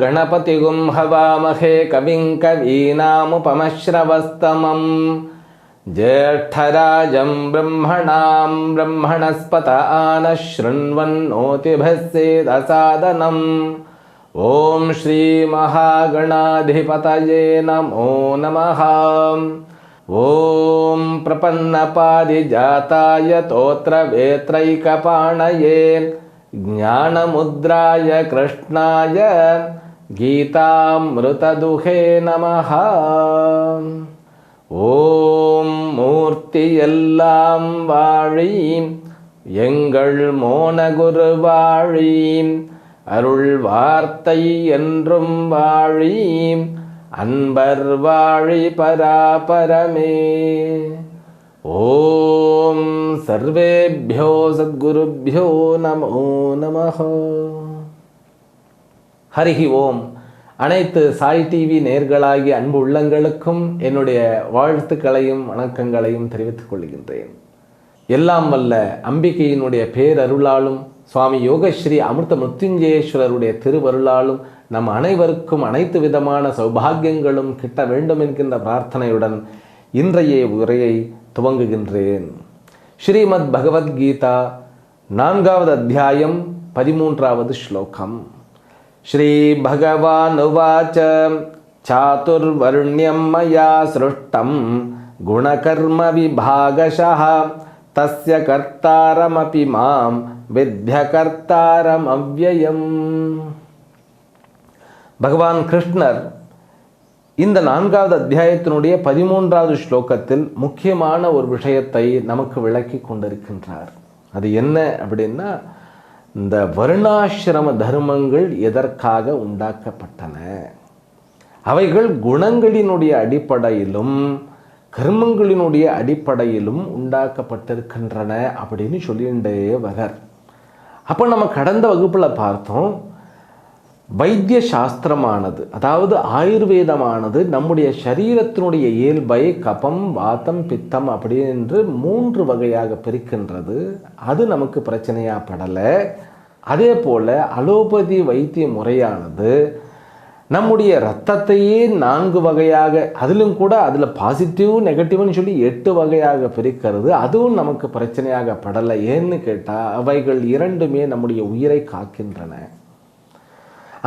गणपतिगुं हवामहे कविं कवीनामुपमश्रवस्तमम्। ज्येष्ठराजं ब्रह्मणां ब्रह्मणस्पत आनः शृण्वन्नोतिभस्येदसादनम् ॐ श्रीमहागणाधिपतये नमो नमः। ॐ प्रपन्नपारिजाताय तोत्रवेत्रैकपाणये ज्ञानमुद्राय कृष्णाय गीतामृतदुहे नमः ஓம் மூர்த்தி எல்லாம் வாழி எங்கள் மோனகுரு வாழி அருள் வார்த்தை என்றும் வாழி அன்பர் வாழி பராபரமே ஓம் சர்வேபியோ சத்குருபியோ நமோ நமः ஹரிஹி ஓம். அனைத்து சாய் டிவி நேர்களாகிய அன்பு உள்ளங்களுக்கும் என்னுடைய வாழ்த்துக்களையும் வணக்கங்களையும் தெரிவித்துக் கொள்கின்றேன். எல்லாம் வல்ல அம்பிகையினுடைய பேரருளாலும் சுவாமி யோகஸ்ரீ அமிர்த மிருத்யுஞ்சயேஸ்வரருடைய திருவருளாலும் நம் அனைவருக்கும் அனைத்து விதமான சௌபாகியங்களும் கிட்ட வேண்டும் என்கின்ற பிரார்த்தனையுடன் இன்றைய உரையை துவங்குகின்றேன். ஸ்ரீமத் பகவத்கீதா நான்காவது அத்தியாயம் பதிமூன்றாவது ஸ்லோகம். ஸ்ரீ பகவான் உவாச்ச சாதுர்வருண்யம் மயா சிருஷ்டம் குணகர்ம விபாகஷः தஸ்ய கர்த்தாரமபி மாம் வித்ய கர்த்தாரம் அவ்வயம் பகவான் கிருஷ்ணர் இந்த நான்காவது அத்தியாயத்தினுடைய பதிமூன்றாவது ஸ்லோகத்தில் முக்கியமான ஒரு விஷயத்தை நமக்கு விளக்கி கொண்டிருக்கின்றார். அது என்ன அப்படின்னா இந்த வருணாசிரம தர்மங்கள் எதற்காக உண்டாக்கப்பட்டன? அவைகள் குணங்களினுடைய அடிப்படையிலும் கர்மங்களினுடைய அடிப்படையிலும் உண்டாக்கப்பட்டிருக்கின்றன அப்படின்னு சொல்லிண்டே வரார். அப்போ நம்ம கடந்த வகுப்பில் பார்த்தோம் வைத்திய சாஸ்திரமானது அதாவது ஆயுர்வேதமானது நம்முடைய சரீரத்தினுடைய இயல்பை கபம் வாத்தம் பித்தம் அப்படி என்று மூன்று வகையாக பிரிக்கின்றது. அது நமக்கு பிரச்சனையாக படலை. அதே போல் அலோபதி வைத்திய முறையானது நம்முடைய ரத்தத்தையே நான்கு வகையாக அதிலும் கூட அதில் பாசிட்டிவ் நெகட்டிவ்னு சொல்லி எட்டு வகையாக பிரிக்கிறது. அதுவும் நமக்கு பிரச்சனையாக படலை. ஏன்னு கேட்டால் அவைகள் இரண்டுமே நம்முடைய உயிரை காக்கின்றன.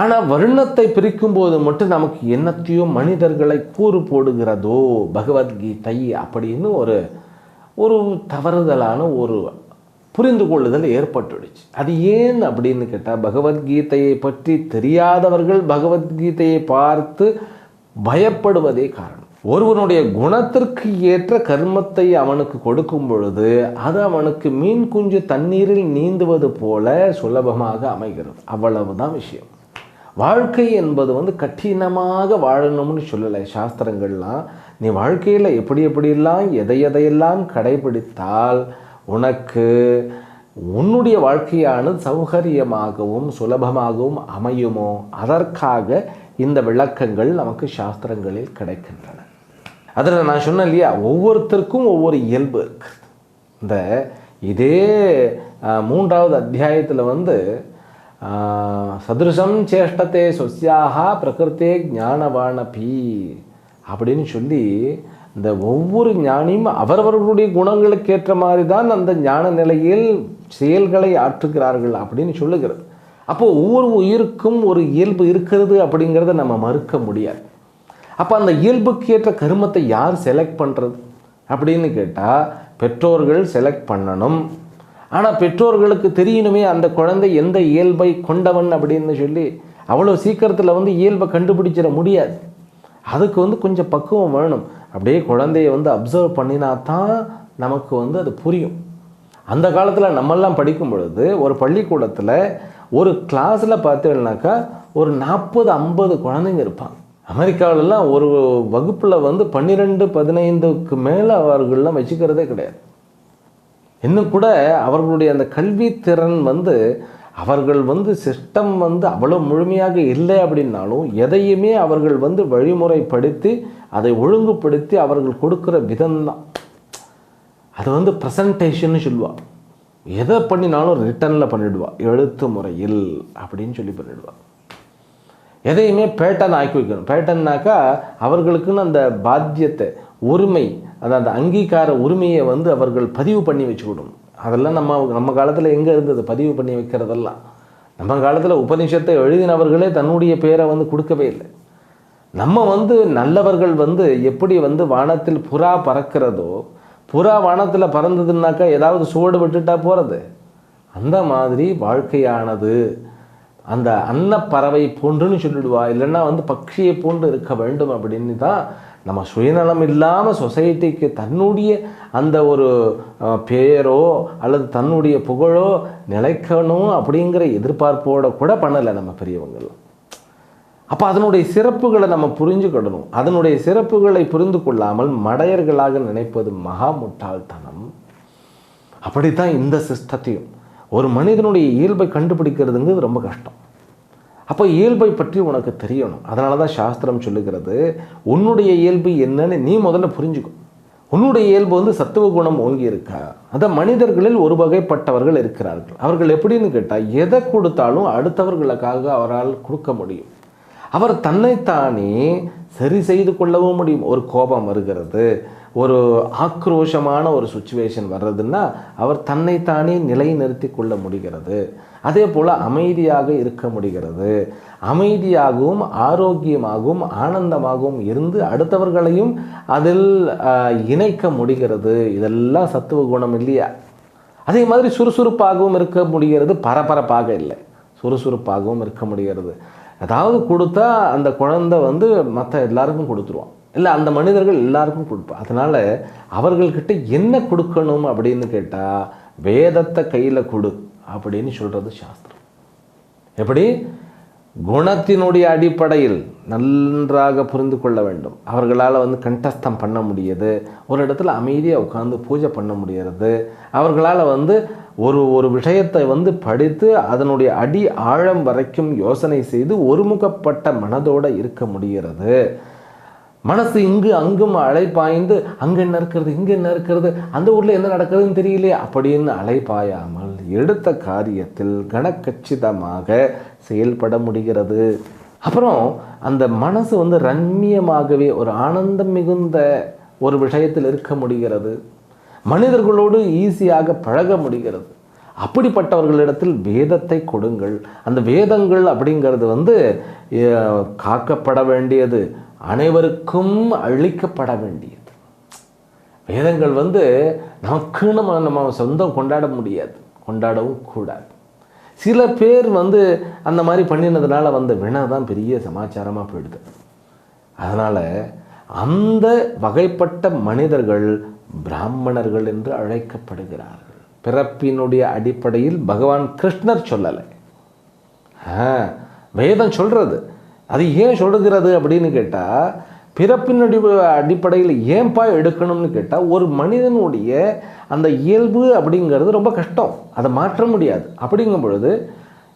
ஆனால் வருணத்தை பிரிக்கும் போது மட்டும் நமக்கு என்னத்தையோ மனிதர்களை கூறு போடுகிறதோ பகவத்கீதை அப்படின்னு ஒரு ஒரு தவறுதலான ஒரு புரிந்து கொள்ளுதல் ஏற்பட்டுடுச்சு. அது ஏன் அப்படின்னு கேட்டால் பகவத்கீதையை பற்றி தெரியாதவர்கள் பகவத்கீதையை பார்த்து பயப்படுவதே காரணம். ஒருவனுடைய குணத்திற்கு ஏற்ற கர்மத்தை அவனுக்கு கொடுக்கும் பொழுது அது அவனுக்கு மீன் குஞ்சு தண்ணீரில் நீந்துவது போல சுலபமாக அமைகிறது. அவ்வளவுதான் விஷயம். வாழ்க்கை என்பது வந்து கঠিனமாக வாழணும்னு சொல்லலை. சாஸ்திரங்கள்லாம் நீ வாழ்க்கையில் எப்படி எப்படியெல்லாம் எதை எதையெல்லாம் கடைபிடித்தால் உனக்கு உன்னுடைய வாழ்க்கையானது சௌகரியமாகவும் சுலபமாகவும் அமையுமோ? அதற்காக இந்த விளக்கங்கள் நமக்கு சாஸ்திரங்களில் கிடைக்கின்றன. அதில் நான் சொன்னேன் இல்லையா ஒவ்வொருத்தருக்கும் ஒவ்வொரு இயல்பு இருக்குது. இந்த இதே மூன்றாவது அத்தியாயத்தில் வந்து சதுருஷம் சேஷ்டத்தை சொஸ்யாக பிரகிருத்தே ஞானவானபி அப்படின்னு சொல்லி இந்த ஒவ்வொரு ஞானியும் அவரவர்களுடைய குணங்களுக்கு ஏற்ற மாதிரி தான் அந்த ஞான நிலையில் செயல்களை ஆற்றுகிறார்கள் அப்படின்னு சொல்லுகிறது. அப்போ ஒவ்வொரு உயிருக்கும் ஒரு இயல்பு இருக்கிறது அப்படிங்கிறத நம்ம மறுக்க முடியாது. அப்போ அந்த இயல்புக்கு ஏற்ற கருமத்தை யார் செலக்ட் பண்ணுறது அப்படின்னு கேட்டால் பெற்றோர்கள் செலக்ட் பண்ணணும். ஆனால் பெற்றோர்களுக்கு தெரியணுமே அந்த குழந்தை எந்த இயல்பை கொண்டவன் அப்படின்னு சொல்லி அவ்வளோ சீக்கிரத்தில் வந்து இயல்பை கண்டுபிடிச்சிட முடியாது. அதுக்கு வந்து கொஞ்சம் பக்குவம் வேணும். அப்படியே குழந்தைய வந்து அப்சர்வ் பண்ணினா தான் நமக்கு வந்து அது புரியும். அந்த காலத்தில் நம்மெல்லாம் படிக்கும் பொழுது ஒரு பள்ளிக்கூடத்தில் ஒரு கிளாஸில் பார்த்தீங்கன்னாக்கா ஒரு நாற்பது ஐம்பது குழந்தைங்க இருப்பாங்க. அமெரிக்காவிலலாம் ஒரு வகுப்பில் வந்து பன்னிரெண்டு பதினைந்துக்கு மேலே அவர்கள்லாம் வச்சுக்கிறதே கிடையாது. இன்னும் கூட அவர்களுடைய அந்த கல்வி திறன் வந்து அவர்கள் வந்து சிஸ்டம் வந்து அவ்வளோ முழுமையாக இல்லை அப்படின்னாலும் எதையுமே அவர்கள் வந்து வழிமுறைப்படுத்தி அதை ஒழுங்குபடுத்தி அவர்கள் கொடுக்குற விதம்தான். அது வந்து ப்ரெசன்டேஷன் சொல்லுவாள் எதை பண்ணினாலும் ரிட்டனில் பண்ணிடுவா. எழுத்து முறையில் அப்படின்னு சொல்லி பண்ணிடுவா. எதையுமே பேட்டன் ஆக்கி வைக்கணும். பேட்டன்னாக்கா அவர்களுக்குன்னு அந்த பாத்தியத்தை உரிமை அந்த அந்த அங்கீகார உரிமையை வந்து அவர்கள் பதிவு பண்ணி வச்சுக்கணும் அதெல்லாம் நம்ம நம்ம காலத்தில் எங்கே இருந்தது? பதிவு பண்ணி வைக்கிறதெல்லாம். நம்ம காலத்தில் உபநிஷத்தை எழுதினவர்களே தன்னுடைய பேரை வந்து கொடுக்கவே இல்லை. நம்ம வந்து நல்லவர்கள் வந்து எப்படி வந்து வானத்தில் புறா பறக்கிறதோ புறா வானத்தில் பறந்ததுன்னாக்கா ஏதாவது சுவடு விட்டுட்டா போகிறது அந்த மாதிரி வாழ்க்கையானது அந்த அன்னப்பறவை போன்றுன்னு சொல்லிடுவா. இல்லைன்னா வந்து பட்சியை போன்று இருக்க வேண்டும் அப்படின்னு தான் நம்ம சுயநலம் இல்லாமல் சொசைட்டிக்கு தன்னுடைய அந்த ஒரு பெயரோ பேரோ அல்லது தன்னுடைய புகழோ நிலைக்கணும் அப்படிங்கிற எதிர்பார்ப்போட கூட பண்ணலை நம்ம பெரியவங்கெல்லாம் அப்போ அதனுடைய சிறப்புகளை நம்ம புரிஞ்சுக்கிடணும் அதனுடைய சிறப்புகளை புரிந்து கொள்ளாமல் மடையர்களாக நினைப்பது மகா முட்டாள்தனம். அப்படித்தான் இந்த சிஸ்டத்தையும். ஒரு மனிதனுடைய இயல்பை கண்டுபிடிக்கிறதுங்கிறது ரொம்ப கஷ்டம். அப்போ இயல்பை பற்றி உனக்கு தெரியணும். அதனால தான் சாஸ்திரம் சொல்லுகிறது உன்னுடைய இயல்பு என்னன்னு நீ முதல்ல புரிஞ்சுக்கும் உன்னுடைய இயல்பு வந்து சத்துவ குணம் ஓங்கி இருக்கா? அந்த மனிதர்களில் ஒரு வகைப்பட்டவர்கள் இருக்கிறார்கள். அவர்கள் எப்படின்னு கேட்டால் எதை கொடுத்தாலும் அடுத்தவர்களுக்காக அவரால் கொடுக்க முடியும். அவர் தன்னைத்தானே சரி செய்து கொள்ளவும் முடியும். ஒரு கோபம் வருகிறது ஒரு ஆக்ரோஷமான ஒரு சுச்சுவேஷன் வர்றதுன்னா அவர் தன்னைத்தானே நிலைநிறுத்தி கொள்ள முடிகிறது. அதே போல் அமைதியாக இருக்க முடிகிறது. அமைதியாகவும் ஆரோக்கியமாகவும் ஆனந்தமாகவும் இருந்து அடுத்தவர்களையும் அதில் இணைக்க முடிகிறது. இதெல்லாம் சத்துவ குணம் இல்லையா? அதே மாதிரி சுறுசுறுப்பாகவும் இருக்க முடிகிறது. பரபரப்பாக இல்லை. சுறுசுறுப்பாகவும் இருக்க முடிகிறது. ஏதாவது கொடுத்தா அந்த குழந்தை வந்து மற்ற எல்லாருக்கும் கொடுத்துருவான். இல்லை அந்த மனிதர்கள் எல்லாருக்கும் கொடுப்பா. அதனால் அவர்கள்கிட்ட என்ன கொடுக்கணும் அப்படின்னு கேட்டால் வேதத்தை கையில் கொடு. அப்படின்னு சொல்கிறது சாஸ்திரம். எப்படி? குணத்தினுடைய அடிப்படையில் நன்றாக புரிந்து கொள்ள வேண்டும். அவர்களால் வந்து கண்டஸ்தம் பண்ண முடியுது. ஒரு இடத்துல அமைதியாக உட்காந்து பூஜை பண்ண முடியறது. அவர்களால் வந்து ஒரு ஒரு விஷயத்தை வந்து படித்து அதனுடைய அடி ஆழம் வரைக்கும் யோசனை செய்து ஒருமுகப்பட்ட மனதோடு இருக்க முடிகிறது மனசு இங்கு அங்கும் அலைப்பாய்ந்து அங்கே என்ன இருக்கிறது இங்கே என்ன இருக்கிறது அந்த ஊரில் என்ன நடக்கிறதுன்னு தெரியலையே அப்படின்னு அலைப்பாயாமல் எடுத்த காரியத்தில் கனக்கச்சிதமாக செயல்பட முடிகிறது. அப்புறம் அந்த மனசு வந்து ரம்மியமாகவே ஒரு ஆனந்தம் மிகுந்த ஒரு விஷயத்தில் இருக்க முடிகிறது. மனிதர்களோடு ஈஸியாக பழக முடிகிறது. அப்படிப்பட்டவர்களிடத்தில் வேதத்தை கொடுங்கள். அந்த வேதங்கள் அப்படிங்கிறது வந்து காக்கப்பட வேண்டியது. அனைவருக்கும் அழிக்கப்பட வேண்டியது. வேதங்கள் வந்து நமக்குன்னு நம்ம நம்ம சொந்தம் கொண்டாட முடியாது கொண்டாடவும் கூடாது. சில பேர் வந்து அந்த மாதிரி பண்ணினதுனால வந்த வினை தான் பெரிய சமாச்சாரமாக போயிடுது. அதனால் அந்த வகைப்பட்ட மனிதர்கள் பிராமணர்கள் என்று அழைக்கப்படுகிறார்கள். பிறப்பினுடைய அடிப்படையில் பகவான் கிருஷ்ணர் சொல்லலை. வேதம் சொல்கிறது அது ஏன் சொல்லுகிறது அப்படின்னு கேட்டால் பிறப்பினுடைய அடிப்படையில் ஏன்பா எடுக்கணும்னு கேட்டால் ஒரு மனிதனுடைய அந்த இயல்பு அப்படிங்கிறது ரொம்ப கஷ்டம். அதை மாற்ற முடியாது. அப்படிங்கும் பொழுது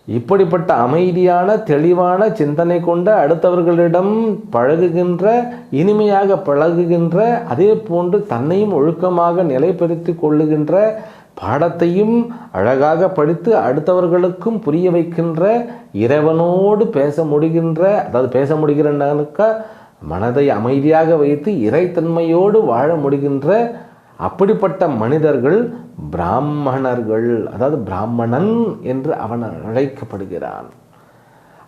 இப்படிப்பட்ட அமைதியான தெளிவான சிந்தனை கொண்ட அடுத்தவர்களிடம் பழகுகின்ற இனிமையாக பழகுகின்ற அதே போன்று தன்னையும் ஒழுக்கமாக நிலைப்படுத்தி கொள்ளுகின்ற பாடத்தையும் அழகாக படித்து அடுத்தவர்களுக்கும் புரிய வைக்கின்ற இறைவனோடு பேச முடிகின்ற அதாவது பேச முடிகிறனாக்கா மனதை அமைதியாக வைத்து இறைத்தன்மையோடு வாழ முடிகின்ற அப்படிப்பட்ட மனிதர்கள் பிராமணர்கள். அதாவது பிராமணன் என்று அவன் அழைக்கப்படுகிறான்.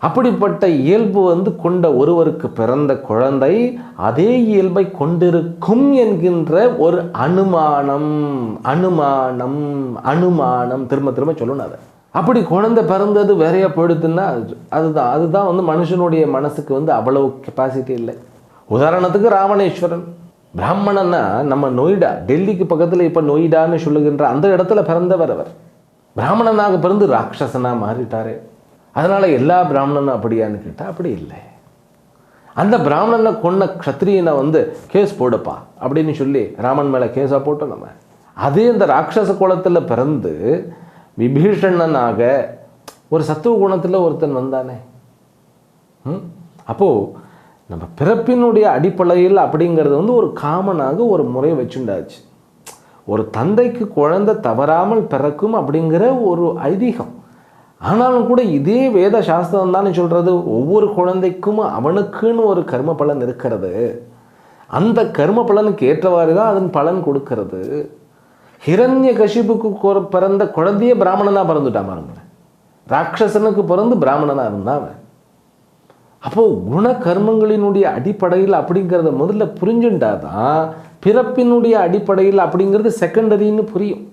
அப்படிப்பட்ட இயல்பு வந்து கொண்ட ஒருவருக்கு பிறந்த குழந்தை அதே இயல்பை கொண்டிருக்கும் என்கின்ற ஒரு அனுமானம் அனுமானம் அனுமானம். திரும்ப திரும்ப சொல்லணும் அதை. அப்படி குழந்தை பிறந்தது வேறையா போயிடுதுன்னா அது- அதுதான் அதுதான் வந்து மனுஷனுடைய மனசுக்கு வந்து அவ்வளவு கெப்பாசிட்டி இல்லை. உதாரணத்துக்கு ராவணேஸ்வரன். பிராமணன்னா நம்ம நொய்டா டெல்லிக்கு பக்கத்தில் இப்போ நொய்டான்னு சொல்லுகின்ற அந்த இடத்துல பிறந்தவர் அவர். பிராமணனாக பிறந்து ராட்சசனாக மாறிட்டாரு. அதனால் எல்லா பிராமணனும் அப்படியான்னு கேட்டால் அப்படி இல்லை. அந்த பிராமணனை கொன்ன க்ஷத்ரியனை வந்து கேஸ் போடுப்பா அப்படின்னு சொல்லி ராமன் மேலே கேஸாக போட்டோம் நம்ம. அதே இந்த ராட்சச குளத்தில் பிறந்து விபீஷணனாக ஒரு சத்துவ குணத்தில் ஒருத்தன் வந்தானே. ம்? அப்போது நம்ம பிறப்பினுடைய அடிப்படையில் அப்படிங்கிறது வந்து ஒரு காமனாக ஒரு முறை வச்சுண்டாச்சு. ஒரு தந்தைக்கு குழந்தை தவறாமல் பிறக்கும் அப்படிங்கிற ஒரு ஐதீகம். ஆனாலும் கூட இதே வேத சாஸ்திரம் தானே சொல்றது. ஒவ்வொரு குழந்தைக்கும் அவனுக்குன்னு ஒரு கர்ம பலன் இருக்கிறது. அந்த கர்ம பலனுக்கு ஏற்றவாறு தான் அதன் பலன் கொடுக்கிறது. ஹிரண்ய கஷிப்புக்கு பிறந்த குழந்தையே பிராமணனா பிறந்துட்டான் பாருங்களேன். ராட்சசனுக்கு பிறந்து பிராமணனா இருந்தான் அவன். அப்போ குண கர்மங்களினுடைய அடிப்படையில் அப்படிங்கிறத முதல்ல புரிஞ்சுட்டாதான் பிறப்பினுடைய அடிப்படையில் அப்படிங்கிறது செகண்டரின்னு புரியும்.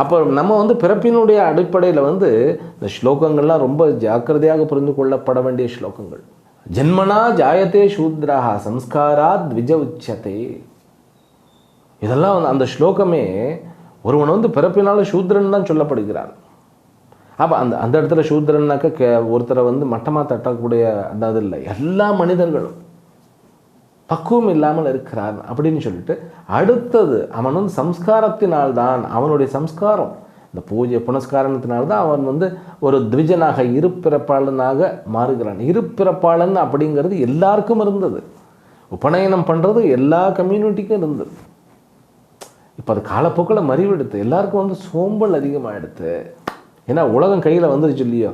அப்போ நம்ம வந்து பிறப்பினுடைய அடிப்படையில் வந்து இந்த ஸ்லோகங்கள்லாம் ரொம்ப ஜாக்கிரதையாக புரிந்து கொள்ளப்பட வேண்டிய ஸ்லோகங்கள். ஜென்மனா ஜாயத்தே சூத்ராக சம்ஸ்காரா த்விஜ உச்சதே இதெல்லாம் வந்து அந்த ஸ்லோகமே ஒருவன் வந்து பிறப்பினால சூத்ரன் தான் சொல்லப்படுகிறான். அப்போ அந்த அந்த இடத்துல சூத்ரன்னாக்க கே ஒருத்தரை வந்து மட்டமாக தட்டக்கூடிய அந்த இது இல்லை. எல்லா மனிதர்களும் பக்குவம் இல்லாமல் இருக்கிறான் அப்படின்னு சொல்லிட்டு அடுத்தது அவனும் சம்ஸ்காரத்தினால் சம்ஸ்காரத்தினால்தான் அவனுடைய சம்ஸ்காரம். இந்த பூஜை புனஸ்காரணத்தினால்தான் அவன் வந்து ஒரு த்விஜனாக இருப்பிறப்பாளனாக மாறுகிறான். இருப்பிறப்பாளன் அப்படிங்கிறது எல்லாருக்கும் இருந்தது. உபநயனம் பண்ணுறது எல்லா கம்யூனிட்டிக்கும் இருந்தது. இப்போ அது காலப்போக்கில் மறிவெடுத்து எல்லாருக்கும் வந்து சோம்பல் அதிகமாகிடுத்து ஏன்னா உலகம் கையில் வந்துருச்சு இல்லையோ?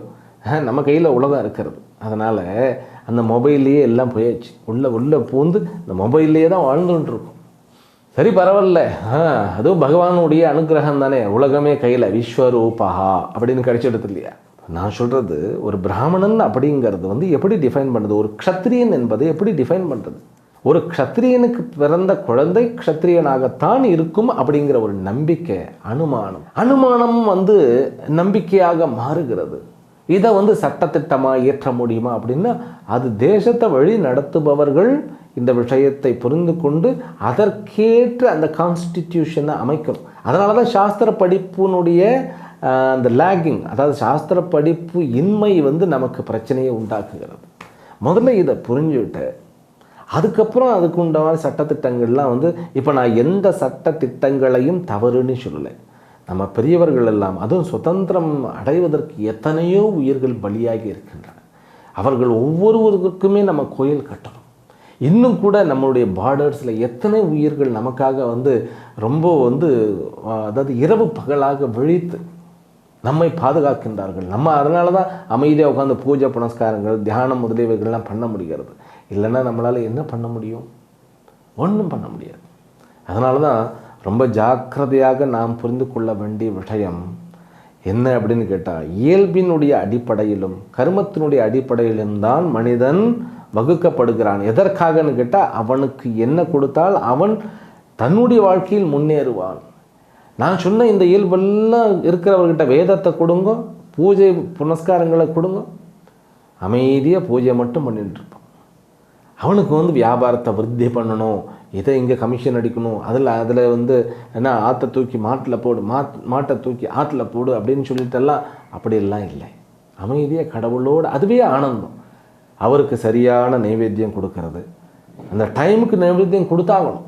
நம்ம கையில் உலகம் இருக்கிறது. அதனால் அந்த மொபைல்லையே எல்லாம் போயாச்சு. உள்ளே உள்ளே பூந்து இந்த மொபைல்லையே தான் வாழ்ந்துட்டு சரி பரவாயில்ல. ஆ அதுவும் பகவானுடைய அனுகிரகம் தானே. உலகமே கையில். விஸ்வரூபஹா அப்படின்னு கிடைச்சிடுது இல்லையா? நான் சொல்கிறது ஒரு பிராமணன் அப்படிங்கிறது வந்து எப்படி டிஃபைன் பண்ணுறது ஒரு க்ஷத்ரியன் என்பதை எப்படி டிஃபைன் பண்ணுறது ஒரு க்ஷத்ரியனுக்கு பிறந்த குழந்தை க்ஷத்ரியனாகத்தான் இருக்கும் அப்படிங்கிற ஒரு நம்பிக்கை அனுமானம். அனுமானம் வந்து நம்பிக்கையாக மாறுகிறது. இதை வந்து சட்டத்திட்டமாக இயற்ற முடியுமா அப்படின்னா அது தேசத்தை வழி நடத்துபவர்கள் இந்த விஷயத்தை புரிந்து கொண்டு அதற்கேற்ற அந்த கான்ஸ்டிடியூஷனை அமைக்கணும். அதனால தான் சாஸ்திர படிப்பினுடைய அந்த லேகிங் அதாவது சாஸ்திர படிப்பு இன்மை வந்து நமக்கு பிரச்சனையை உண்டாக்குகிறது. முதல்ல இதை புரிஞ்சுவிட்டு அதுக்கப்புறம் அதுக்கு உண்டான சட்டத்திட்டங்கள்லாம் வந்து இப்போ நான் எந்த சட்ட திட்டங்களையும் தவறுன்னு சொல்லலை. நம்ம பெரியவர்கள் எல்லாம் அதுவும் சுதந்திரம் அடைவதற்கு எத்தனையோ உயிர்கள் பலியாகி இருக்கின்றன. அவர்கள் ஒவ்வொருவருக்குமே நம்ம கோயில் கட்டணும். இன்னும் கூட நம்மளுடைய பார்டர்ஸில் எத்தனை உயிர்கள் நமக்காக வந்து ரொம்ப வந்து அதாவது இரவு பகலாக விழித்து நம்மை பாதுகாக்கின்றார்கள். நம்ம அதனால தான் அமைதியாக உட்காந்து பூஜை புனஸ்காரங்கள் தியானம் முதலியவைகள்லாம் பண்ண முடிகிறது. இல்லைன்னா நம்மளால் என்ன பண்ண முடியும்? ஒன்றும் பண்ண முடியாது. அதனால தான் ரொம்ப ஜாக்கிரதையாக நாம் புரிந்து கொள்ள வேண்டிய விஷயம் என்ன அப்படின்னு கேட்டால் இயல்பினுடைய அடிப்படையிலும் கர்மத்தினுடைய அடிப்படையிலும் தான் மனிதன் வகுக்கப்படுகிறான். எதற்காகன்னு கேட்டால் அவனுக்கு என்ன கொடுத்தால் அவன் தன்னுடைய வாழ்க்கையில் முன்னேறுவான். நான் சொன்ன இந்த இயல்பெல்லாம் இருக்கிறவர்கிட்ட வேதத்தை கொடுங்க பூஜை புனஸ்காரங்களை கொடுங்க. அமைதியாக பூஜை மட்டும் பண்ணிட்டு இருப்பான் அவனுக்கு வந்து வியாபாரத்தை விருத்தி பண்ணணும் இதை இங்கே கமிஷன் அடிக்கணும் அதில் அதில் வந்து என்ன ஆற்றை தூக்கி மாட்டில் போடு மாட் மாட்டை தூக்கி ஆற்றுல போடு அப்படின்னு சொல்லிட்டெல்லாம் அப்படியெல்லாம் இல்லை. அமைதியாக கடவுளோடு அதுவே ஆனந்தம். அவருக்கு சரியான நைவேத்தியம் கொடுக்கறது. அந்த டைமுக்கு நைவேத்தியம் கொடுத்தாகணும்.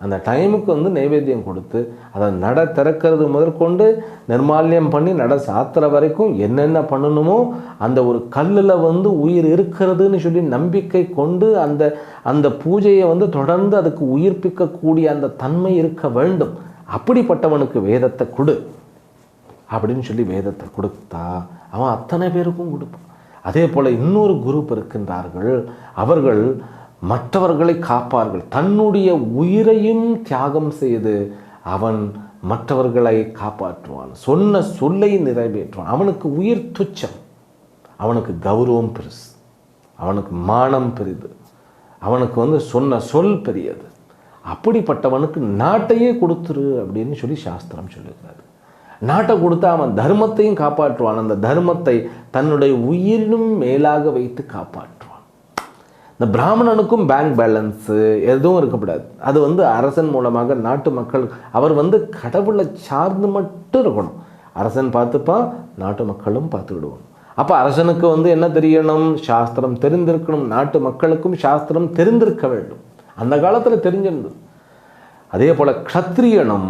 அந்த டைமுக்கு வந்து நைவேத்தியம் கொடுத்து அதை நட திறக்கிறது முதற்கொண்டு நிர்மால்யம் பண்ணி நட சாத்துற வரைக்கும் என்னென்ன பண்ணணுமோ அந்த ஒரு கல்லில் வந்து உயிர் இருக்கிறதுன்னு சொல்லி நம்பிக்கை கொண்டு அந்த அந்த பூஜையை வந்து தொடர்ந்து அதுக்கு உயிர்ப்பிக்கக்கூடிய அந்த தன்மை இருக்க வேண்டும். அப்படிப்பட்டவனுக்கு வேதத்தை கொடு. அப்படின்னு சொல்லி வேதத்தை கொடுத்தா அவன் அத்தனை பேருக்கும் கொடுப்பான். அதே போல் இன்னொரு குரூப் இருக்கின்றார்கள். அவர்கள் மற்றவர்களை காப்பார்கள். தன்னுடைய உயிரையும் தியாகம் செய்து அவன் மற்றவர்களை காப்பாற்றுவான். சொன்ன சொல்லை நிறைவேற்றுவான். அவனுக்கு உயிர் துச்சம். அவனுக்கு கௌரவம் பெருசு. அவனுக்கு மானம் பெரிது. அவனுக்கு வந்து சொன்ன சொல் பெரியது. அப்படிப்பட்டவனுக்கு நாட்டையே கொடுத்துரு அப்படின்னு சொல்லி சாஸ்திரம் சொல்லுகிறாரு நாட்டை கொடுத்தா அவன் தர்மத்தையும் காப்பாற்றுவான். அந்த தர்மத்தை தன்னுடைய உயிரினும் மேலாக வைத்து காப்பாற்றுவான். இந்த பிராமணனுக்கும் பேங்க் பேலன்ஸு எதுவும் இருக்கக்கூடாது. அது வந்து அரசன் மூலமாக நாட்டு மக்கள் அவர் வந்து கடவுளை சார்ந்து மட்டும் இருக்கணும். அரசன் பார்த்துப்பான் நாட்டு மக்களும் பார்த்துக்கிடுவோம். அப்போ அரசனுக்கு வந்து என்ன தெரியணும்? சாஸ்திரம் தெரிந்திருக்கணும். நாட்டு மக்களுக்கும் சாஸ்திரம் தெரிந்திருக்க வேண்டும். அந்த காலத்தில் தெரிஞ்சிருந்தது. அதே போல் க்ஷத்ரியனும்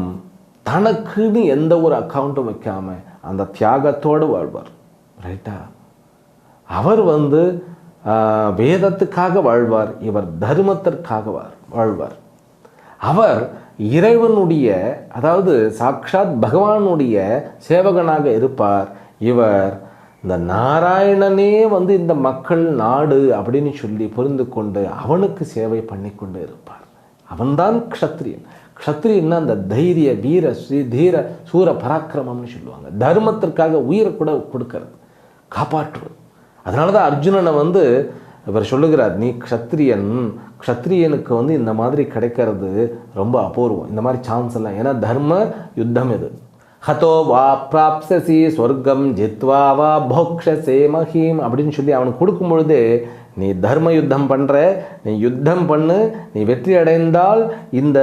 தனக்குன்னு எந்த ஒரு அக்கௌண்ட்டும் வைக்காம அந்த தியாகத்தோடு வாழ்வார். ரைட்டா அவர் வந்து வேதத்துக்காக வாழ்வார். இவர் தர்மத்திற்காக வாழ்வார். அவர் இறைவனுடைய அதாவது சாக்ஷாத் பகவானுடைய சேவகனாக இருப்பார். இவர் இந்த நாராயணனே வந்து இந்த மக்கள் நாடு அப்படின்னு சொல்லி புரிந்து கொண்டு அவனுக்கு சேவை பண்ணி கொண்டு இருப்பார். அவன்தான் க்ஷத்ரியன். க்ஷத்ரியன்னா அந்த தைரிய வீர ஸ்ரீ தீர சூர பராக்கிரமம்னு சொல்லுவாங்க. தர்மத்திற்காக உயிரை கூட கொடுக்கறது. காப்பாற்றுவது. அதனால தான் அர்ஜுனனை வந்து இவர் சொல்லுகிறார் நீ க்ஷத்ரியன் க்ஷத்ரியனுக்கு வந்து இந்த மாதிரி கிடைக்கிறது ரொம்ப அபூர்வம். இந்த மாதிரி சான்ஸ் எல்லாம். ஏன்னா தர்ம யுத்தம் இது. ஹதோ வா பிராப்சசி ஸ்வர்க்கம் ஜித்வா வா போக்ஷசே மஹீம் அப்படின்னு சொல்லி அவனுக்கு கொடுக்கும் பொழுது நீ தர்ம யுத்தம் பண்ணுற நீ யுத்தம் பண்ணு நீ வெற்றி அடைந்தால் இந்த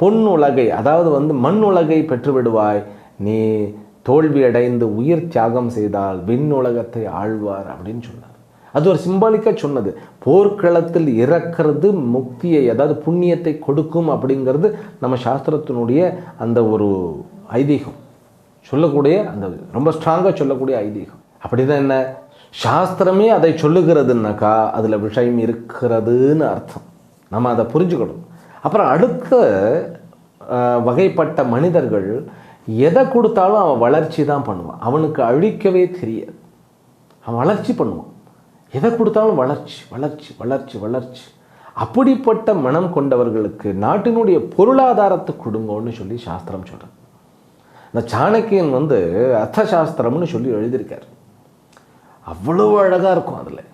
பொன் உலகை அதாவது வந்து மண் உலகை பெற்று விடுவாய் நீ தோல்வியடைந்து உயிர் தியாகம் செய்தால் விண் உலகத்தை ஆழ்வார் அப்படின்னு சொன்னார். அது ஒரு சிம்பாலிக்காக சொன்னது. போர்க்களத்தில் இறக்கிறது முக்தியை அதாவது புண்ணியத்தை கொடுக்கும் அப்படிங்கிறது நம்ம சாஸ்திரத்தினுடைய அந்த ஒரு ஐதீகம். சொல்லக்கூடிய அந்த ரொம்ப ஸ்ட்ராங்காக சொல்லக்கூடிய ஐதீகம். அப்படிதான் என்ன? சாஸ்திரமே அதை சொல்லுகிறதுனாக்கா அதில் விஷயம் இருக்கிறதுன்னு அர்த்தம். நம்ம அதை புரிஞ்சுக்கணும். அப்புறம் அடுத்த வகைப்பட்ட மனிதர்கள் எதை கொடுத்தாலும் அவன் வளர்ச்சி தான் பண்ணுவான். அவனுக்கு அழிக்கவே தெரியாது. அவன் வளர்ச்சி பண்ணுவான். எதை கொடுத்தாலும் வளர்ச்சி வளர்ச்சி வளர்ச்சி வளர்ச்சி. அப்படிப்பட்ட மனம் கொண்டவர்களுக்கு நாட்டினுடைய பொருளாதாரத்தை கொடுங்கன்னு சொல்லி சாஸ்திரம் சொல்கிறார் இந்த சாணக்கியன் வந்து அர்த்தசாஸ்திரம்னு சொல்லி எழுதியிருக்கார். அவ்வளவு அழகாக இருக்கும் அதில்.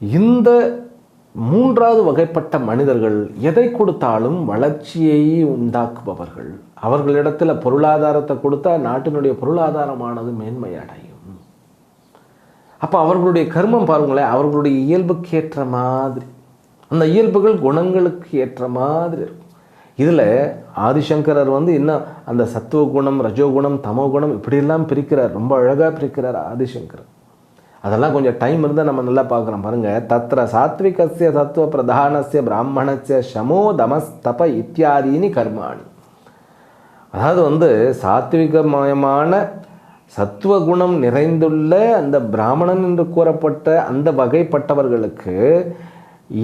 இந்த மூன்றாவது வகைப்பட்ட மனிதர்கள் எதை கொடுத்தாலும் வளர்ச்சியை உண்டாக்குபவர்கள். அவர்களிடத்தில் பொருளாதாரத்தை கொடுத்தா நாட்டினுடைய பொருளாதாரமானது மேன்மை அடையும் அப்போ அவர்களுடைய கர்மம் பாருங்களேன் அவர்களுடைய இயல்புக்கு ஏற்ற மாதிரி. அந்த இயல்புகள் குணங்களுக்கு ஏற்ற மாதிரி இருக்கும். இதில் ஆதிசங்கரர் வந்து இன்னும் அந்த சத்துவ குணம் ரஜோகுணம் தமோ குணம் இப்படியெல்லாம் பிரிக்கிறார். ரொம்ப அழகாக பிரிக்கிறார் ஆதிசங்கரர். அதெல்லாம் கொஞ்சம் டைம் இருந்தால் நம்ம நல்லா பார்க்குறோம் பாருங்கள் தத்திர சாத்விகசிய தத்துவ பிரதானசிய பிராமணசிய சமோ தமஸ்தப இத்தியாதீனி கர்மாணி. அதாவது வந்து சாத்விகமயமான சத்துவகுணம் நிறைந்துள்ள அந்த பிராமணன் என்று கூறப்பட்ட அந்த வகைப்பட்டவர்களுக்கு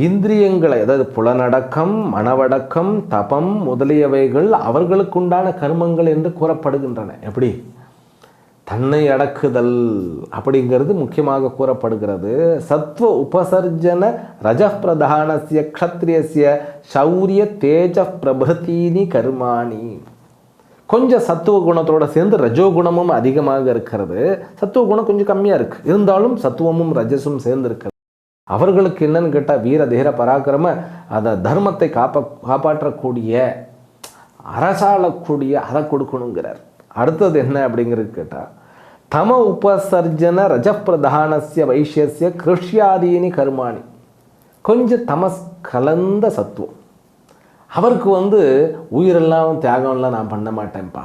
இந்திரியங்களை அதாவது புலனடக்கம் மனவடக்கம் தபம் முதலியவைகள் அவர்களுக்குண்டான கர்மங்கள் என்று கூறப்படுகின்றன. எப்படி? தன்னை அடக்குதல் அப்படிங்கிறது முக்கியமாக கூறப்படுகிறது. சத்வ உபசர்ஜன ரஜப்பிரதானசிய க்ஷத்ரியசிய சௌரிய தேஜ பிரபதீனி கர்மாணி கொஞ்சம் சத்துவ குணத்தோடு சேர்ந்து ரஜோகுணமும் அதிகமாக இருக்கிறது. சத்துவ குணம் கொஞ்சம் கம்மியாக இருக்குது இருந்தாலும் சத்துவமும் ரஜஸும் சேர்ந்து இருக்கிறது அவர்களுக்கு என்னன்னு கேட்டால் வீர தீர பராக்கிரம அதை தர்மத்தை காப்ப காப்பாற்றக்கூடிய அரசாளக்கூடிய அதை கொடுக்கணுங்கிறார். அடுத்தது என்ன அப்படிங்கிறது கேட்டால் தம உபசர்ஜன ரஜப்பிரதானசிய வைஷ்யசிய கிருஷ்யாதீனி கர்மாணி. கொஞ்சம் தமஸ் கலந்த சத்துவம். அவருக்கு வந்து உயிரெல்லாம் தியாகம்லாம் நான் பண்ண மாட்டேன்ப்பா.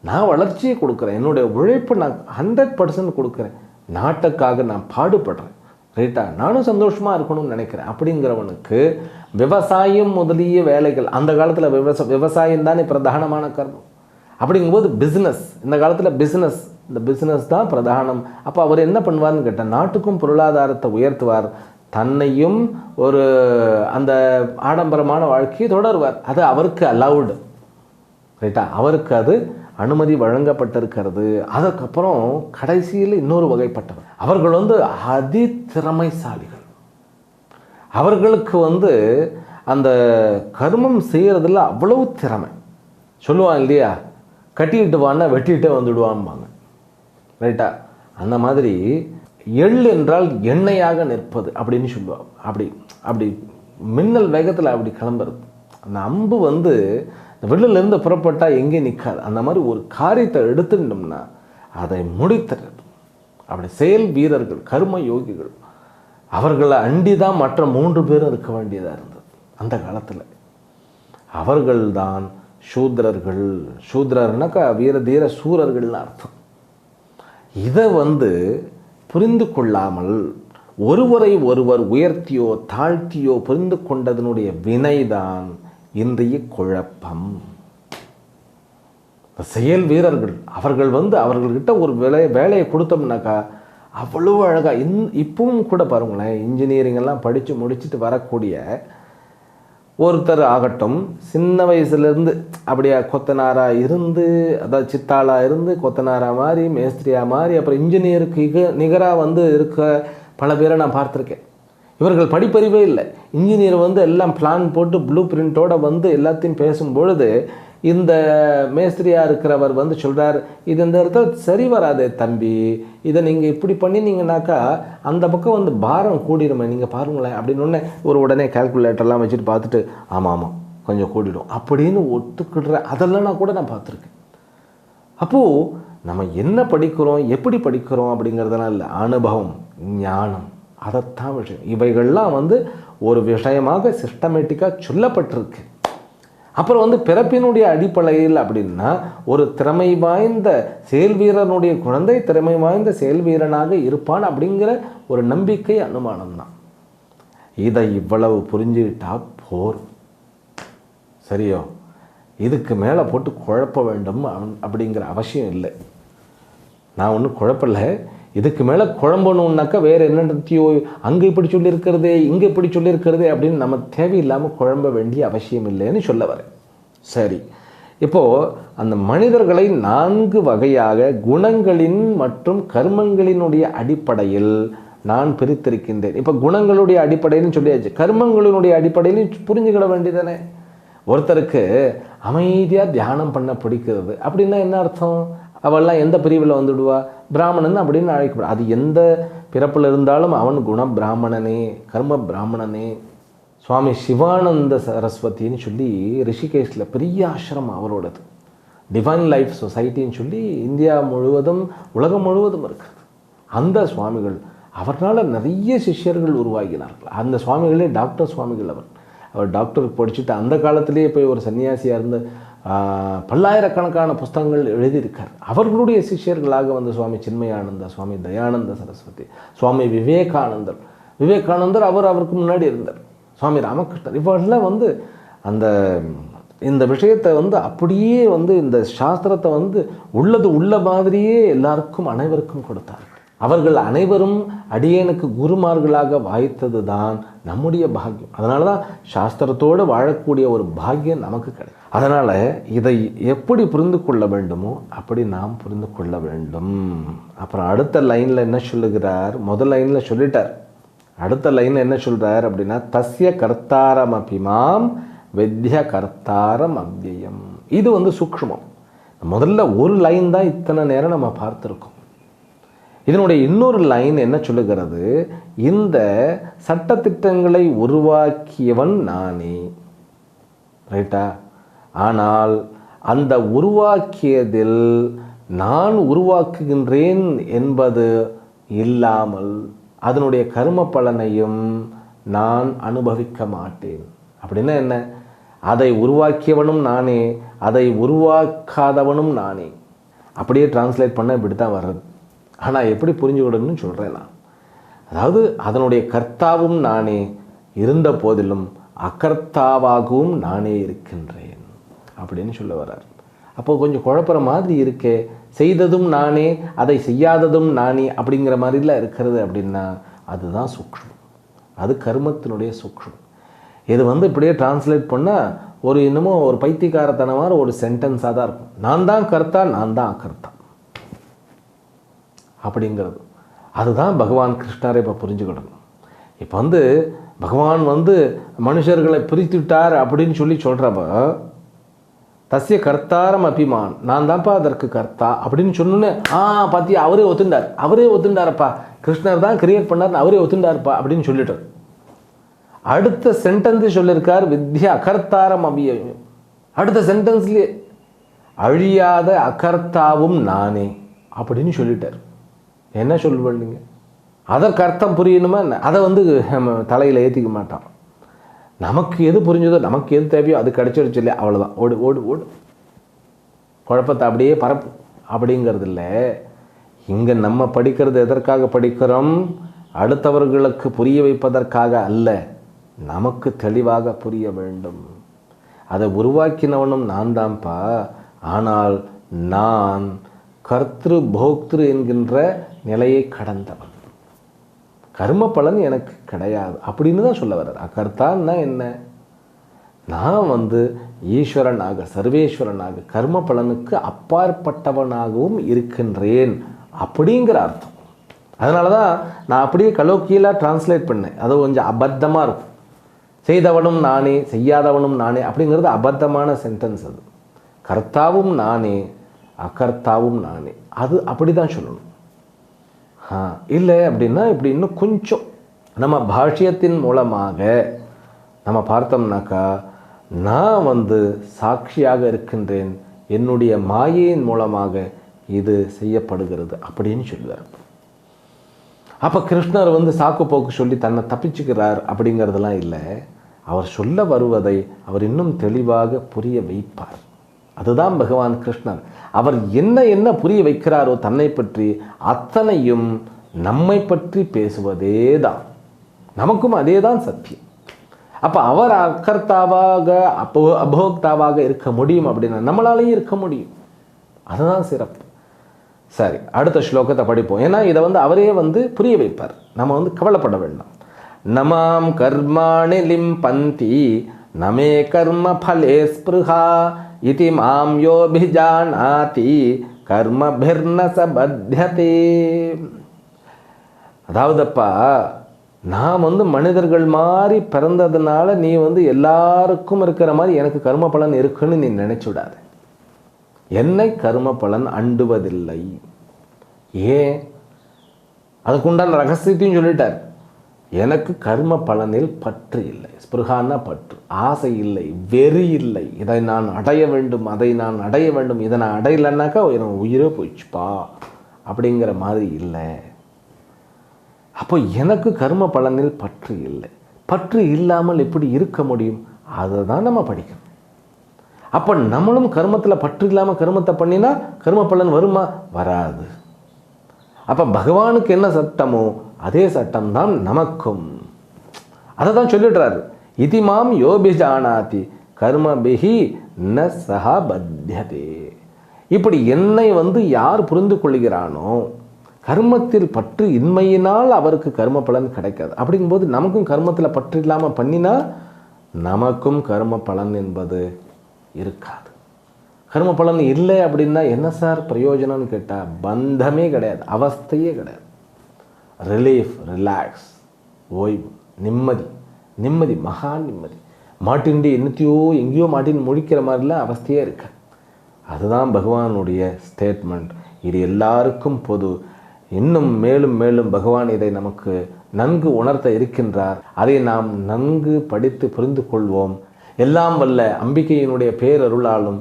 நான் வளர்ச்சியை கொடுக்குறேன். என்னுடைய உழைப்பு நான் ஹண்ட்ரட் பர்சன்ட் கொடுக்குறேன். நாட்டுக்காக நான் பாடுபடுறேன். ரைட்டா? நானும் சந்தோஷமாக இருக்கணும்னு நினைக்கிறேன். அப்படிங்கிறவனுக்கு விவசாயம் முதலிய வேலைகள் அந்த காலத்தில் விவச விவசாயம் தானே பிரதானமான கர்மம். அப்படிங்கும்போது பிஸ்னஸ் இந்த காலத்தில் பிஸ்னஸ் இந்த பிஸ்னஸ் தான் பிரதானம். அப்போ அவர் என்ன பண்ணுவார்னு கேட்டால் நாட்டுக்கும் பொருளாதாரத்தை உயர்த்துவார். தன்னையும் ஒரு அந்த ஆடம்பரமான வாழ்க்கையை தொடருவார். அது அவருக்கு அலவுடு ரைட்டா அவருக்கு அது அனுமதி வழங்கப்பட்டிருக்கிறது. அதுக்கப்புறம் கடைசியில் இன்னொரு வகைப்பட்டவர். அவர்கள் வந்து அதி திறமைசாலிகள் அவர்களுக்கு வந்து அந்த கர்மம் செய்கிறதுல அவ்வளவு திறமை. சொல்லுவான் இல்லையா? கட்டிட்டு வான்னா வெட்டிகிட்டே வந்துடுவான்பாங்க ரைட்டா அந்த மாதிரி எள் என்றால் எண்ணெயாக நிற்பது அப்படின்னு சொல்லுவாள் அப்படி அப்படி மின்னல் வேகத்தில் அப்படி கிளம்புறது. அந்த அம்பு வந்து வெளிலேருந்து புறப்பட்டால் எங்கே நிற்காது அந்த மாதிரி ஒரு காரியத்தை எடுத்துட்டோம்னா அதை முடித்துறது. அப்படி செயல் வீரர்கள் கர்ம யோகிகள் அவர்களை அண்டி தான் மற்ற மூன்று பேரும் இருக்க வேண்டியதாக இருந்தது. அந்த காலத்தில். அவர்கள்தான் சூத்ரர்கள் சூத்ரர்னாக்கா வீர தீர சூரர்கள்னு அர்த்தம். இதை வந்து புரிந்து கொள்ளாமல் ஒருவரை ஒருவர் உயர்த்தியோ தாழ்த்தியோ புரிந்து கொண்டதனுடைய வினைதான் இன்றைய குழப்பம். செயல் வீரர்கள் அவர்கள் வந்து அவர்கள்கிட்ட ஒரு வேலை வேலையை கொடுத்தோம்னாக்கா அவ்வளோ அழகாக இன் இப்பவும் கூட பாருங்களேன் இன்ஜினியரிங் எல்லாம் படித்து முடிச்சுட்டு வரக்கூடிய ஒருத்தர் ஆகட்டும் சின்ன வயசுலேருந்து அப்படியே கொத்தனாராக இருந்து அதாவது சித்தாளாக இருந்து கொத்தனாராக மாதிரி மேஸ்திரியாக மாதிரி அப்புறம் இன்ஜினியருக்கு நிக நிகராக வந்து இருக்க பல பேரை நான் பார்த்துருக்கேன். இவர்கள் படிப்பறிவே இல்லை. இன்ஜினியர் வந்து எல்லாம் பிளான் போட்டு ப்ளூ பிரிண்ட்டோடு வந்து எல்லாத்தையும் பேசும் பொழுது இந்த மேஸ்திரியாக இருக்கிறவர் வந்து சொல்கிறார் இது இந்த இடத்துல சரி வராதே தம்பி இதை நீங்கள் இப்படி பண்ணினீங்கனாக்கா அந்த பக்கம் வந்து பாரம் கூடிடுமே நீங்கள் பாருங்களேன் அப்படின்னு உடனே ஒரு உடனே கால்குலேட்டர்லாம் வச்சுட்டு பார்த்துட்டு ஆமாம் ஆமாம் கொஞ்சம் கூடிடும் அப்படின்னு ஒத்துக்கிடுற அதெல்லாம் நான் கூட நான் பார்த்துருக்கேன். அப்போது நம்ம என்ன படிக்கிறோம் எப்படி படிக்கிறோம் அப்படிங்கிறதெல்லாம் இல்லை அனுபவம் ஞானம் அதைத்தான் விஷயம் இவைகள்லாம் வந்து ஒரு விஷயமாக சிஸ்டமேட்டிக்காக சொல்லப்பட்டிருக்கு. அப்புறம் வந்து பிறப்பினுடைய அடிப்படையில் அப்படின்னா ஒரு திறமை வாய்ந்த செயல் வீரனுடைய குழந்தை திறமை வாய்ந்த செயல் வீரனாக இருப்பான் அப்படிங்கிற ஒரு நம்பிக்கை அனுமானம் தான் இதை இவ்வளவு புரிஞ்சுக்கிட்டா போர். சரியோ? இதுக்கு மேலே போட்டு குழப்ப வேண்டும் அப்படிங்கிற அவசியம் இல்லை. நான் ஒன்றும் குழப்பில்லை இதுக்கு மேலே குழம்பணுன்னாக்கா வேறு என்னத்தையோ அங்கே இப்படி சொல்லியிருக்கிறதே இங்கே இப்படி சொல்லியிருக்கிறதே அப்படின்னு நம்ம தேவையில்லாமல் குழம்ப வேண்டிய அவசியம் இல்லைன்னு சொல்ல வரேன். சரி. இப்போது அந்த மனிதர்களை நான்கு வகையாக குணங்களின் மற்றும் கர்மங்களினுடைய அடிப்படையில் நான் பிரித்திருக்கின்றேன். இப்போ குணங்களுடைய அடிப்படையிலும் சொல்லியாச்சு. கர்மங்களினுடைய அடிப்படையிலும் புரிஞ்சுக்கிட வேண்டியதானே ஒருத்தருக்கு அமைதியாக தியானம் பண்ண பிடிக்கிறது அப்படின்னா என்ன அர்த்தம்? அவள்லாம் எந்த பிரிவில் வந்துடுவா பிராமணன் அப்படின்னு அழைக்கப்படும். அது எந்த பிறப்பில் இருந்தாலும் அவன் குண பிராமணனே கர்ம பிராமணனே சுவாமி சிவானந்த சரஸ்வதின்னு சொல்லி ரிஷிகேஷில் பெரிய ஆசிரமம் அவரோடது. டிவைன் லைஃப் சொசைட்டின்னு சொல்லி இந்தியா முழுவதும் உலகம் முழுவதும் இருக்கிறது. அந்த சுவாமிகள் அவரால் நிறைய சிஷ்யர்கள் உருவாகினார்கள். அந்த சுவாமிகளே டாக்டர் சுவாமிகள் அவர் அவர் டாக்டருக்கு படிச்சுட்டு அந்த காலத்திலேயே போய் ஒரு சன்னியாசியாக இருந்து பல்லாயிரக்கணக்கான புஸ்தகங்கள் எழுதியிருக்கார். அவர்களுடைய சிஷ்யர்களாக வந்து சுவாமி சின்மயானந்த சுவாமி தயானந்த சரஸ்வதி சுவாமி விவேகானந்தர். விவேகானந்தர் அவர் அவருக்கு முன்னாடி இருந்தார். சுவாமி ராமகிருஷ்ணர். இவரெல்லாம் வந்து அந்த இந்த விஷயத்தை வந்து அப்படியே வந்து இந்த சாஸ்திரத்தை வந்து உள்ளது உள்ள மாதிரியே எல்லாருக்கும் அனைவருக்கும் கொடுத்தார்கள் அவர்கள் அனைவரும் அடியேனுக்கு குருமார்களாக வாய்த்தது தான் நம்முடைய பாக்கியம். அதனால தான் சாஸ்திரத்தோடு வாழக்கூடிய ஒரு பாக்கியம் நமக்கு கிடைக்கும். அதனால் இதை எப்படி புரிந்து கொள்ள வேண்டுமோ அப்படி நாம் புரிந்து கொள்ள வேண்டும். அப்புறம் அடுத்த லைனில் என்ன சொல்லுகிறார்? முதல் லைனில் சொல்லிட்டார். அடுத்த லைனில் என்ன சொல்கிறார் அப்படின்னா தஸ்ய கர்த்தாரம் அபிமாம் வெத்ய கர்த்தாரம் அவ்யயம் இது வந்து சூக்ஷ்மம். முதல்ல ஒரு லைன் தான் இத்தனை நேரம் நம்ம பார்த்துருக்கோம். இதனுடைய இன்னொரு லைன் என்ன சொல்லுகிறது? இந்த சட்டத்திட்டங்களை உருவாக்கியவன் நானே. ரைட்டா ஆனால் அந்த உருவாக்கியதில் நான் உருவாக்குகின்றேன் என்பது இல்லாமல் அதனுடைய கரும பலனையும் நான் அனுபவிக்க மாட்டேன். அப்படின்னா என்ன? அதை உருவாக்கியவனும் நானே அதை உருவாக்காதவனும் நானே. அப்படியே டிரான்ஸ்லேட் பண்ண இப்படி தான் வர்றது. ஆனால் எப்படி புரிஞ்சுக்கிடணும்னு சொல்கிறேன் நான். அதாவது அதனுடைய கர்த்தாவும் நானே இருந்த போதிலும் அகர்த்தாவாகவும் நானே இருக்கின்றேன். அப்படின்னு சொல்ல வர்றார். அப்போ கொஞ்சம் குழப்புற மாதிரி இருக்கே செய்ததும் நானே அதை செய்யாததும் நானே அப்படிங்கிற மாதிரிலாம் இருக்கிறது அப்படின்னா அதுதான் சூக்ஷம் அது கர்மத்தினுடைய சூக்ஷம் இது வந்து இப்படியே டிரான்ஸ்லேட் பண்ணால் ஒரு இன்னமும் ஒரு பைத்தியக்காரத்தனமான ஒரு சென்டென்ஸாக தான் இருக்கும். நான் தான் கர்த்தா நான் தான் அக்கர்த்தா அப்படிங்கிறது. அதுதான் பகவான் கிருஷ்ணரை இப்போ புரிஞ்சுக்கிடணும் இப்போ வந்து பகவான் வந்து மனுஷர்களை பிரித்துட்டார் அப்படின்னு சொல்லி சொல்கிறப்ப தஸ்ய கர்த்தாரம் அபிமான். நான் தான்ப்பா அதற்கு கர்த்தா அப்படின்னு சொன்னோன்னே ஆ பாத்தியா அவரே ஒத்துண்டார். அவரே ஒத்துண்டாரப்பா. கிருஷ்ணர் தான் கிரியேட் பண்ணார் அவரே ஒத்துண்டாருப்பா அப்படின்னு சொல்லிட்டார். அடுத்த சென்டென்ஸ் சொல்லியிருக்கார் வித்யா அகர்த்தாரம் அபியம் அடுத்த சென்டென்ஸ்லேயே அழியாத அகர்த்தாவும் நானே அப்படின்னு சொல்லிட்டார். என்ன சொல்லுவீங்க? அதற்கு அர்த்தம் புரியணுமா என்ன? அதை வந்து நம்ம தலையில் ஏற்றிக்க மாட்டான். நமக்கு எது புரிஞ்சதோ நமக்கு எது தேவையோ அது கிடச்சிருச்சு இல்லையா? அவ்வளோதான் ஓடு ஓடு ஓடு. குழப்பத்தை அப்படியே பரப்பு அப்படிங்கிறது இல்லை இங்கே நம்ம படிக்கிறது எதற்காக படிக்கிறோம்? அடுத்தவர்களுக்கு புரிய வைப்பதற்காக அல்ல. நமக்கு தெளிவாக புரிய வேண்டும். அதை உருவாக்கினவனும் நான் தான்ப்பா. ஆனால் நான் கர்த்திரு போக்திரு என்கின்ற நிலையை கடந்தவன். கர்ம பலன் எனக்கு கிடையாது அப்படின்னு தான் சொல்ல வர்றார். அக்கர்த்தான்னா என்ன? நான் வந்து ஈஸ்வரனாக சர்வேஸ்வரனாக கர்ம பலனுக்கு அப்பாற்பட்டவனாகவும் இருக்கின்றேன் அப்படிங்கிற அர்த்தம். அதனால தான் நான் அப்படியே கலோக்கியலாக டிரான்ஸ்லேட் பண்ணேன். அது கொஞ்சம் அபத்தமாக இருக்கும். செய்தவனும் நானே செய்யாதவனும் நானே அப்படிங்கிறது அபத்தமான சென்டென்ஸ் அது. கர்த்தாவும் நானே அகர்த்தாவும் நானே. அது அப்படி தான் சொல்லணும். இல்லை அப்படின்னா இப்படி இன்னும் கொஞ்சம் நம்ம பாஷ்யத்தின் மூலமாக நம்ம பார்த்தோம்னாக்கா நான் வந்து சாட்சியாக இருக்கின்றேன். என்னுடைய மாயையின் மூலமாக இது செய்யப்படுகிறது அப்படின்னு சொல்லுவார் அப்போ கிருஷ்ணர் வந்து சாக்கு போக்கு சொல்லி தன்னை தப்பிச்சுக்கிறார் அப்படிங்கிறதெல்லாம் இல்லை. அவர் சொல்ல வருவதை அவர் இன்னும் தெளிவாக புரிய வைப்பார். அதுதான் பகவான் கிருஷ்ணன். அவர் என்ன என்ன புரிய வைக்கிறாரோ தன்னை பற்றி அத்தனையும் நம்மை பற்றி பேசுவதே தான். நமக்கும் அதே தான் சத்தியம். அப்போ அவர் அக்கர்த்தாவாக அப்போ அபோக்தாவாக இருக்க முடியும் அப்படின்னா நம்மளாலையும் இருக்க முடியும். அதுதான் சிறப்பு. சரி அடுத்த ஸ்லோகத்தை படிப்போம். ஏன்னா இதை வந்து அவரே வந்து புரிய வைப்பார். நம்ம வந்து கவலைப்பட வேண்டாம். நமாம் கர்மாணி லிம்பந்தி நமே கர்ம ஃபலே ஸ்பிருஹா இதி மாம் யோபிஜானாதி கர்மபிர்ன சபத்தியதே அதாவதப்பா நான் வந்து மனிதர்கள் மாதிரி பிறந்ததுனால நீ வந்து எல்லாருக்கும் இருக்கிற மாதிரி எனக்கு கர்ம பலன் இருக்குன்னு நீ நினைச்சு விடாத என்னை கர்ம பலன் அண்டுவதில்லை. ஏன்? அதுக்குண்டான ரகசியத்தையும் சொல்லிட்டார். எனக்கு கர்ம பலனில் பற்று இல்லை. ஸ்பிருகான பற்று. ஆசை இல்லை. வெறி இல்லை. இதை நான் அடைய வேண்டும் அதை நான் அடைய வேண்டும். இதை நான் அடையலைன்னாக்கா எனக்கு உயிரே போயிடுச்சுப்பா. அப்படிங்கிற மாதிரி இல்லை. அப்போ எனக்கு கர்ம பலனில் பற்று இல்லை. பற்று இல்லாமல் எப்படி இருக்க முடியும்? அதை தான் நம்ம படிக்கணும். அப்போ நம்மளும் கர்மத்தில் பற்று இல்லாமல் கர்மத்தை பண்ணினா கர்ம பலன் வருமா? வராது. அப்போ பகவானுக்கு என்ன சட்டமோ அதே சட்டம்தான் நமக்கும். அதை தான் சொல்லிடுறாரு. இதிமாம் யோபிஜானாதி கர்மபிகி ந சஹா பத்தியதே. இப்படி என்னை வந்து யார் புரிந்து கொள்கிறானோ கர்மத்தில் பற்று இன்மையினால் அவருக்கு கர்ம பலன் கிடைக்காது. அப்படிங்கும்போது நமக்கும் கர்மத்தில் பற்று இல்லாமல் பண்ணினா நமக்கும் கர்ம பலன் என்பது இருக்காது. கர்ம பலன் இல்லை அப்படின்னா என்ன சார்? பிரயோஜனம்னு கேட்டால் பந்தமே கிடையாது அவஸ்தையே கிடையாது. ரிலீஃப் ரிலாக்ஸ் ஓய்வு நிம்மதி நிம்மதி மகா நிம்மதி. மாட்டின்டி என்னத்தையோ எங்கேயோ மாட்டின் முழிக்கிற மாதிரிலாம் அவஸ்தையே இருக்கு. அதுதான் பகவானுடைய ஸ்டேட்மெண்ட் இது எல்லாருக்கும் பொது. இன்னும் மேலும் மேலும் பகவான் இதை நமக்கு நன்கு உணர்த்த இருக்கின்றார். அதை நாம் நன்கு படித்து புரிந்து கொள்வோம். எல்லாம் வல்ல அம்பிகையினுடைய பேரருளாலும்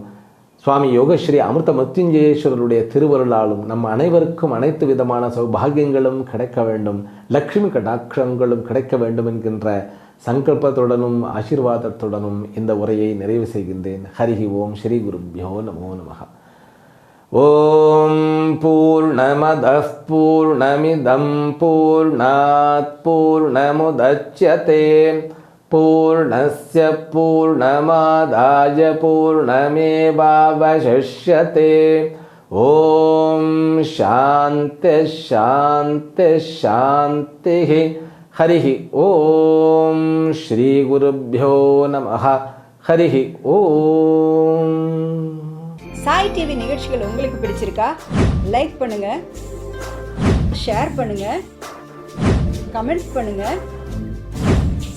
சுவாமி யோகஸ்ரீ அமிர்த மத்யுஞ்சயேஸ்வரருடைய திருவருளாலும் நம் அனைவருக்கும் அனைத்து விதமான சௌபாகியங்களும் கிடைக்க வேண்டும். லக்ஷ்மி கடாட்சங்களும் கிடைக்க வேண்டும் என்கின்ற சங்கல்பத்துடனும் ஆசீர்வாதத்துடனும் இந்த உரையை நிறைவு செய்கின்றேன். ஹரிஹி ஓம் ஸ்ரீ குருப்பியோ நமோ நமக ஓம் பூர்ணமத பூர்ணமிதம் பூர்ணாத் பூர்ணமுதட்சதே पूर्णस्य पूर्णमादाय पूर्णमेवावशिष्यते ॐ शान्तिश्शान्तिश्शान्तिः हरिः ॐ श्रीगुरुभ्यो नमः हरिः ॐ சாய் டிவி நிகழ்ச்சிகள் உங்களுக்கு பிடிச்சிருக்கா லைக் பண்ணுங்க ஷேர் பண்ணுங்க கமெண்ட் பண்ணுங்க